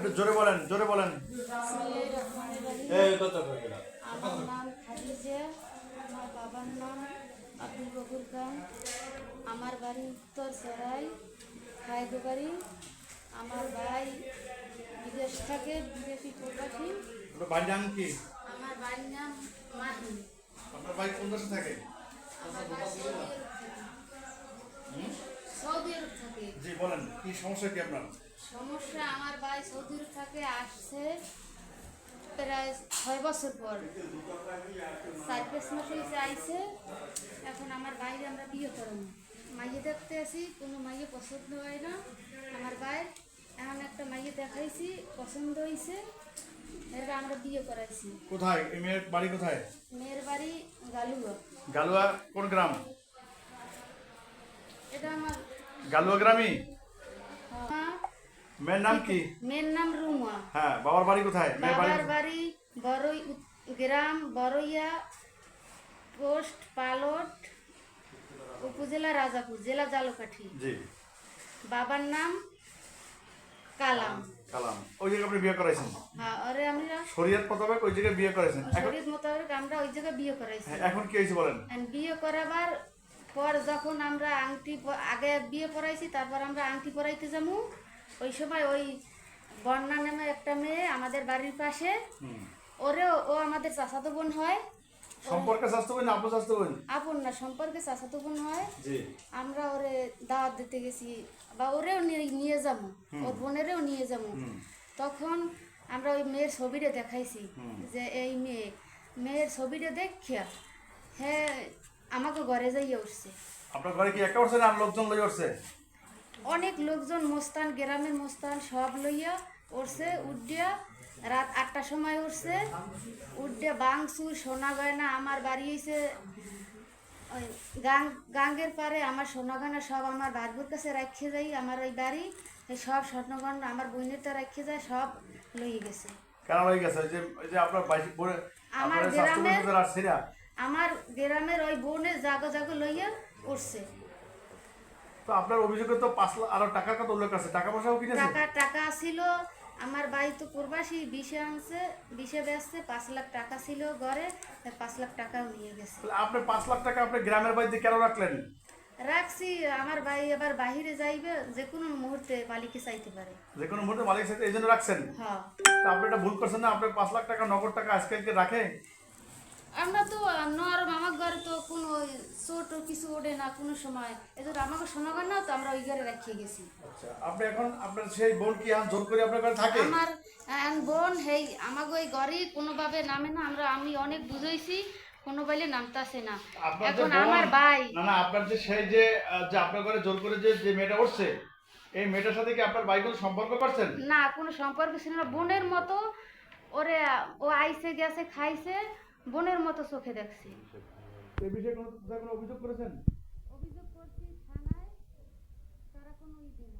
একটু জোরে বলেন জোরে বলেন। এই করে আমার নাম খাদিজা আমার বাবার নাম আব্দুল গফুর খান। আমার বাড়ি উত্তর সরাই খাইদো বাড়ি আমার ভাই বিদেশ থাকে বিদেশি প্রবাসী। ভাইয়ের নাম কি? আমার বাড়ির নাম মাহি আপনার ভাই কোন দেশে থাকে? আমার ভাই সৌদি আরব থাকে। জি বলেন কি সমস্যা কি আপনার? সমস্যা আমার ভাই সৌদি আরব থাকে আসছে প্রায় ছয় বছর পর। চার পাঁচ মাস হয়েছে এখন আমার বাইরে আমরা বিয়ে করাবো। মাইয়ে দেখতে আসি কোনো মাইয়ে পছন্দ হয় না। আমার ভাই এখন একটা মাইয়ে দেখাইছি পছন্দ হয়েছে এরপর আমরা বিয়ে করাইছি। কোথায়? মেয়ের বাড়ি কোথায়? মেয়ের বাড়ি গালুয়া। গালুয়া কোন গ্রাম? এটা আমার গালুয়া গ্রামই মেয়ের নাম কি? মেয়ের নাম রুমা। হ্যাঁ বাবার বাড়ি কোথায়? বাবার বাড়ি বড়ই গ্রাম বড়ইয়া পোস্ট পালট উপজেলা রাজাপুর জেলা জালকাঠি। জি। বাবার নাম কালাম। কালাম। ওই জায়গায় আপনি বিয়ে করাইছেন? হ্যাঁ আরে আমরা শরীয়ত মোতাবেক ওই জায়গায় বিয়ে করাইছেন। শরীর মোতাবেক আমরা ওই জায়গায় বিয়ে করাইছি। হ্যাঁ, এখন কি হয়েছে বলেন? বিয়ে করাবার পর যখন আমরা আংটি আগে বিয়ে পড়াইছি তারপর আমরা আংটি পরাইতে যাব ওই সময় ওই বন্যা নামে একটা মেয়ে আমাদের বাড়ির পাশে। ওরে ও আমাদের চাচাতো বোন হয়। সম্পর্কে স্বাস্থ্য না আপু স্বাস্থ্য আপন না সম্পর্কে চাচাতো বোন হয়। আমরা ওরে দাওয়াত দিতে গেছি বা ওরেও নিয়ে- নিয়ে যাব ওর বোনেরেও নিয়ে যাব তখন আমরা ওই মেয়ের ছবিটা দেখাইছি যে এই মেয়ে মেয়ের ছবিটা দেখিয়া হ্যাঁ আমাকে ঘরে যাইয়ে উঠছে। আপনার ঘরে কি একা উঠছে না লোকজন লই উঠছে? অনেক লোকজন মোস্তান গ্রামের মোস্তান সব লইয়া উঠছে উড্ডিয়া রাত আটটার সময় উঠছে। উড্ডিয়া বাংসুর সোনা গয়না আমার বাড়ি হয়েছে গাং গাঙ্গের পারে আমার সোনা গয়না সব আমার ভাগ্যর কাছে রাখে যাই আমার ওই বাড়ি সব স্বর্ণগয়না আমার বোনের তো রাখে যায় সব লইয়ে গেছে। কেন হয়ে গেছে? যে আপনার আমার গ্রামে- আমার গ্রামের ওই বোনের জাগো জাগো লইয়া উঠছে তো আপনার অভিযোগে তো পাঁচ লাখ আরও টাকার কত উল্লেখ আছে টাকা পয়সাও কিনেছে টাকা টাকা ছিল আমার বাই তো প্রবাসী বিষে আনছে বিষে বেচছে পাঁচ লাখ টাকা ছিল ঘরে তাই পাঁচ লাখ টাকাও নিয়ে গেছে। তাহলে আপনি পাঁচ লাখ টাকা আপনি গ্রামের বাড়িতে কেন রাখলেন? রাখছি আমার ভাই এবার বাহিরে যাইবে যে কোনো মুহূর্তে মালিকে চাইতে পারে। যে কোনো মুহূর্তে মালিক সাথে এই জন্য রাখছেন? হ্যাঁ। তা আপনি এটা ভুল করছেন না আপনি পাঁচ লাখ টাকা নগদ টাকা আজকালকে রাখে আমরা তো নরম আমার ঘরে তো কোনো ছোট কিছু ওঠে না কোনো সময়। এদের আমাকে শোনাবার না তো আমরা ওই ঘরে রাখিয়ে গেছি। আচ্ছা আপনি এখন আপনার সেই বোন কি এখন জোর করে আপনার ঘরে থাকে? আমার আহ, বোন হেই আমাকে ওই ঘরে কোনোভাবে নামে না আমরা আমি অনেক বুঝাইছি কোনো বাইলে নামতাছে না। এখন আমার ভাই। না না আপনার যে সেই যে যে আপনার ঘরে জোর করে যে যে মেয়েটা উঠছে এই মেয়েটার সাথে কি আপনার ভাই কোনো সম্পর্ক করছেন? না কোনো সম্পর্ক ছিল না। বোনের মতো ওরে ও আইসে গেছে খাইছে বোনের মতো চোখে দেখছি। এই বিষয়ে কোনো কোনো অভিযোগ করেছেন? অভিযোগ করছি থানায় তারা কোনো ই দেয়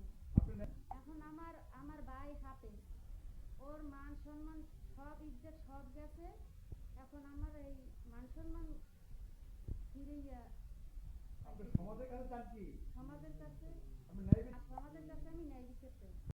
না। এখন আমার আমার ভাই হাতে ওর মান সম্মান সব ইজ্জত সব গেছে। এখন আমার এই মান সম্মান আপনি সমাজের কাছে চান কি? সমাজের কাছে সমাজের কাছে আমি ন্যায় বিচার চাই।